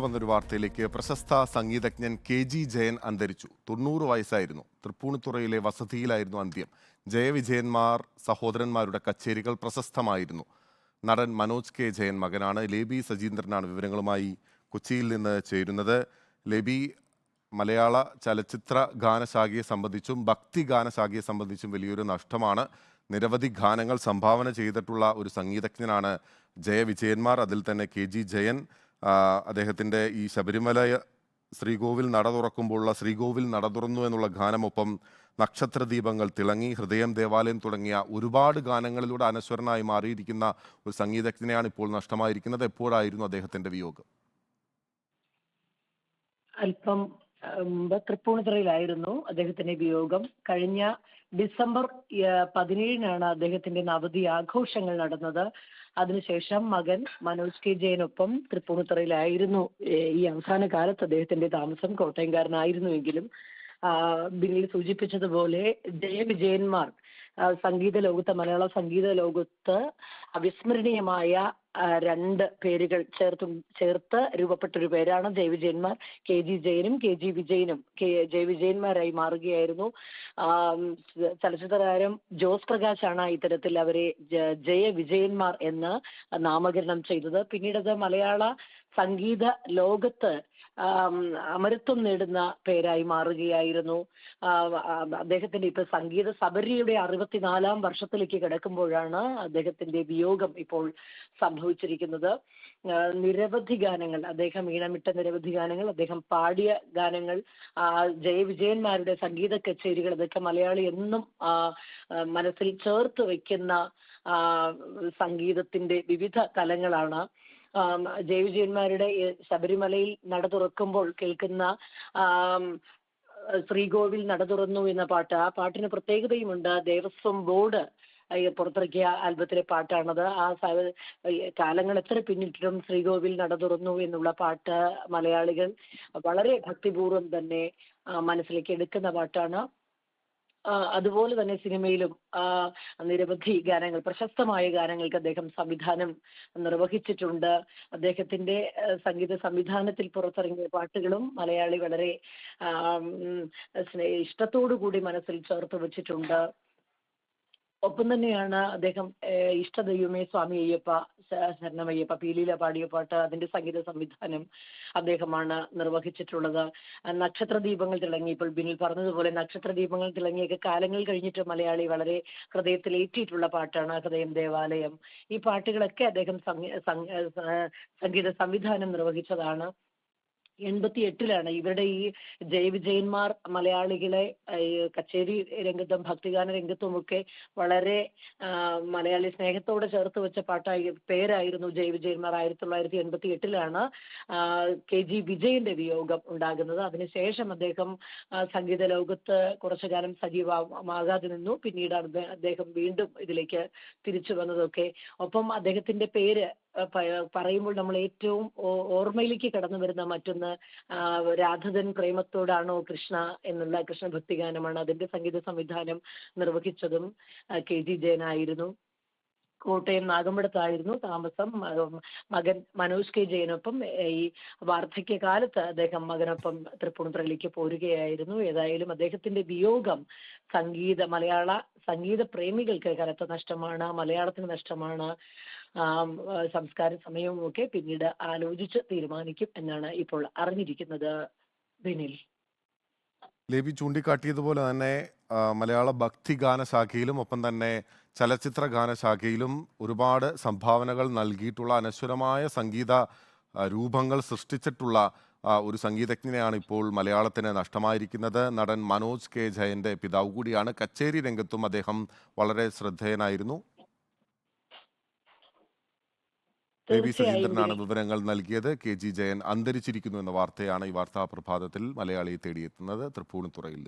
വന്നൊരു വാർത്തയിലേക്ക് പ്രശസ്ത സംഗീതജ്ഞൻ കെ ജി ജയൻ അന്തരിച്ചു. തൊണ്ണൂറ് വയസ്സായിരുന്നു. തൃപ്പൂണിത്തുറയിലെ വസതിയിലായിരുന്നു അന്ത്യം. ജയവിജയന്മാർ സഹോദരന്മാരുടെ കച്ചേരികൾ പ്രശസ്തമായിരുന്നു. നടൻ മനോജ് കെ ജയൻ മകനാണ്. ലേബി സജീന്ദ്രനാണ് വിവരങ്ങളുമായി കൊച്ചിയിൽ നിന്ന് ചേരുന്നത്. ലേബി മലയാള ചലച്ചിത്ര ഗാനശാഖയെ സംബന്ധിച്ചും ഭക്തി ഗാനശാഖയെ സംബന്ധിച്ചും വലിയൊരു നഷ്ടമാണ്. നിരവധി ഗാനങ്ങൾ സംഭാവന ചെയ്തിട്ടുള്ള ഒരു സംഗീതജ്ഞനാണ് ജയവിജയന്മാർ. അതിൽ തന്നെ കെ ജി ജയൻ അദ്ദേഹത്തിന്റെ ഈ ശബരിമല ശ്രീകോവിൽ നട തുറക്കുമ്പോഴുള്ള ശ്രീകോവിൽ നട തുറന്നു എന്നുള്ള ഗാനമൊപ്പം നക്ഷത്രദീപങ്ങൾ തിളങ്ങി ഹൃദയം ദേവാലയം തുടങ്ങിയ ഒരുപാട് ഗാനങ്ങളിലൂടെ അനശ്വരനായി മാറിയിരിക്കുന്ന ഒരു സംഗീതജ്ഞനെയാണ് ഇപ്പോൾ നഷ്ടമായിരിക്കുന്നത്. എപ്പോഴായിരുന്നു അദ്ദേഹത്തിന്റെ വിയോഗം? അല്പം മുമ്പ് തൃപ്പൂണിത്തുറയിലായിരുന്നു അദ്ദേഹത്തിന്റെ വിയോഗം. കഴിഞ്ഞ ഡിസംബർ പതിനേഴിനാണ് അദ്ദേഹത്തിന്റെ നവതി ആഘോഷങ്ങൾ നടന്നത്. അതിനുശേഷം മകൻ മനോജ് കെ. ജയനൊപ്പം തൃപ്പൂണിത്തുറയിലായിരുന്നു. ഈ അവസാന കാലത്ത് അദ്ദേഹത്തിന്റെ താമസം കോട്ടയംകാരനായിരുന്നുവെങ്കിലും ആ, ബിന്നിൽ സൂചിപ്പിച്ചതുപോലെ ജയവിജയന്മാർ സംഗീത ലോകത്ത് മലയാള സംഗീത ലോകത്ത് അവിസ്മരണീയമായ രണ്ട് പേരുകൾ ചേർത്ത് ചേർത്ത് രൂപപ്പെട്ടൊരു പേരാണ് ജയവിജയന്മാർ. കെ ജി ജയനും കെ ജി വിജയനും കെ ജയവിജയന്മാരായി മാറുകയായിരുന്നു. ആം, ചലച്ചിത്ര താരം ജോസ് പ്രകാശാണ് ഇത്തരത്തിൽ അവരെ ജയ വിജയന്മാർ എന്ന് നാമകരണം ചെയ്തത്. പിന്നീട് അത് മലയാള സംഗീത ലോകത്ത് അമരത്വം നേടുന്ന പേരായി മാറുകയായിരുന്നു. അദ്ദേഹത്തിന്റെ ഇപ്പൊ സംഗീത സബരിയുടെ അറുപത്തിനാലാം വർഷത്തിലേക്ക് കിടക്കുമ്പോഴാണ് അദ്ദേഹത്തിന്റെ വിയോഗം ഇപ്പോൾ സംഭവിച്ചിരിക്കുന്നത്. നിരവധി ഗാനങ്ങൾ അദ്ദേഹം ഈണമിട്ട നിരവധി ഗാനങ്ങൾ അദ്ദേഹം പാടിയ ഗാനങ്ങൾ ജയവിജയന്മാരുടെ സംഗീത കച്ചേരികൾ അതൊക്കെ മലയാളി എന്നും മനസ്സിൽ ചേർത്ത് വെക്കുന്ന സംഗീതത്തിന്റെ വിവിധ തലങ്ങളാണ്. ജയവിജയന്മാരുടെ ശബരിമലയിൽ നട തുറക്കുമ്പോൾ കേൾക്കുന്ന ശ്രീകോവിൽ നട തുറന്നു എന്ന പാട്ട് ആ പാട്ടിന് പ്രത്യേകതയുമുണ്ട്. ദേവസ്വം ബോർഡ് പുറത്തിറക്കിയ ആൽബത്തിലെ പാട്ടാണത്. ആ കാലങ്ങൾ എത്ര പിന്നിട്ടിട്ടും ശ്രീകോവിൽ നട തുറന്നു എന്നുള്ള പാട്ട് മലയാളികൾ വളരെ ഭക്തിപൂർവം തന്നെ മനസ്സിലേക്ക് എടുക്കുന്ന പാട്ടാണ്. അതുപോലെ തന്നെ സിനിമയിലും നിരവധി ഗാനങ്ങൾ പ്രശസ്തമായ ഗാനങ്ങൾക്ക് അദ്ദേഹം സംവിധാനം നിർവഹിച്ചിട്ടുണ്ട്. അദ്ദേഹത്തിന്റെ സംഗീത സംവിധാനത്തിൽ പുറത്തിറങ്ങിയ പാട്ടുകളും മലയാളി വളരെ ഇഷ്ടത്തോടു കൂടി മനസ്സിൽ ചേർത്ത് വെച്ചിട്ടുണ്ട്. ഒപ്പം തന്നെയാണ് അദ്ദേഹം ഇഷ്ടദൈവമേ സ്വാമി അയ്യപ്പ ശരണം പീലീല പാടിയ പാട്ട് അതിന്റെ സംഗീത സംവിധാനം അദ്ദേഹമാണ് നിർവഹിച്ചിട്ടുള്ളത്. നക്ഷത്ര ദീപങ്ങൾ തിളങ്ങി ഇപ്പോൾ ബിനിൽ പറഞ്ഞതുപോലെ നക്ഷത്ര ദീപങ്ങൾ തിളങ്ങിയൊക്കെ കാലങ്ങൾ കഴിഞ്ഞിട്ട് മലയാളി വളരെ ഹൃദയത്തിലേറ്റിയിട്ടുള്ള പാട്ടാണ് ഹൃദയം ദേവാലയം. ഈ പാട്ടുകളൊക്കെ അദ്ദേഹം സംഗീത സംവിധാനം നിർവഹിച്ചതാണ്. എൺപത്തി എട്ടിലാണ് ഇവരുടെ ഈ ജയവിജയന്മാർ മലയാളികളെ കച്ചേരി രംഗത്തും ഭക്തിഗാന രംഗത്തും ഒക്കെ വളരെ മലയാളി സ്നേഹത്തോടെ ചേർത്ത് വെച്ച പാട്ടായി പേരായിരുന്നു ജയവിജയന്മാർ ആയിരത്തി തൊള്ളായിരത്തി എൺപത്തി എട്ടിലാണ് കെ ജി വിജയന്റെ വിയോഗം ഉണ്ടാകുന്നത്. അതിനുശേഷം അദ്ദേഹം സംഗീത ലോകത്ത് കുറച്ചു കാലം സജീവമാകാതെ നിന്നു. പിന്നീട് അദ്ദേഹം വീണ്ടും ഇതിലേക്ക് തിരിച്ചു വന്നതൊക്കെ. ഒപ്പം അദ്ദേഹത്തിന്റെ പേര് പറയുമ്പോൾ നമ്മൾ ഏറ്റവും ഓർമ്മയിലേക്ക് കടന്നു വരുന്ന മറ്റൊന്ന് രാധതൻ പ്രേമത്തോടാണോ കൃഷ്ണ എന്നുള്ള കൃഷ്ണഭക്തി ഗാനമാണ് അതിന്റെ സംഗീത സംവിധാനം നിർവഹിച്ചതും കെ ജി ജയനായിരുന്നു കോട്ടയം നാഗമ്പടത്തായിരുന്നു താമസം. മകൻ മനോജ് കെ ജയനൊപ്പം ഈ വാർദ്ധക്യകാലത്ത് അദ്ദേഹം മകനൊപ്പം തൃപ്പൂണിത്തുറയിലേക്ക് പോരുകയായിരുന്നു. ഏതായാലും അദ്ദേഹത്തിന്റെ വിയോഗം സംഗീത മലയാള സംഗീത പ്രേമികൾക്ക് കനത്ത നഷ്ടമാണ് മലയാളത്തിന് നഷ്ടമാണ്. സംസ്കാര സമയവും ഒക്കെ പിന്നീട് ആലോചിച്ച് തീരുമാനിക്കും എന്നാണ് ഇപ്പോൾ അറിഞ്ഞിരിക്കുന്നത് ബിനിൽ ലേബി ചൂണ്ടിക്കാട്ടിയതുപോലെ തന്നെ മലയാള ഭക്തി ഗാനശാഖയിലും ഒപ്പം തന്നെ ചലച്ചിത്ര ഗാനശാഖയിലും ഒരുപാട് സംഭാവനകൾ നൽകിയിട്ടുള്ള അനശ്വരമായ സംഗീത രൂപങ്ങൾ സൃഷ്ടിച്ചിട്ടുള്ള ഒരു സംഗീതജ്ഞനെയാണ് ഇപ്പോൾ മലയാളത്തിന് നഷ്ടമായിരിക്കുന്നത്. നടൻ മനോജ് കെ. ജയന്റെ പിതാവ് കൂടിയാണ്. കച്ചേരി രംഗത്തും അദ്ദേഹം വളരെ ശ്രദ്ധേയനായിരുന്നു. വി സജീന്ദ്രനാണ് ബിനിൽ. വിവരങ്ങൾ നൽകിയത് കെ ജി ജയൻ അന്തരിച്ചിരിക്കുന്നു എന്ന വാർത്തയാണ് ഈ വാർത്താ പ്രഭാതത്തിൽ മലയാളിയെ തേടിയെത്തുന്നത് തൃപ്പൂണിത്തുറയിൽ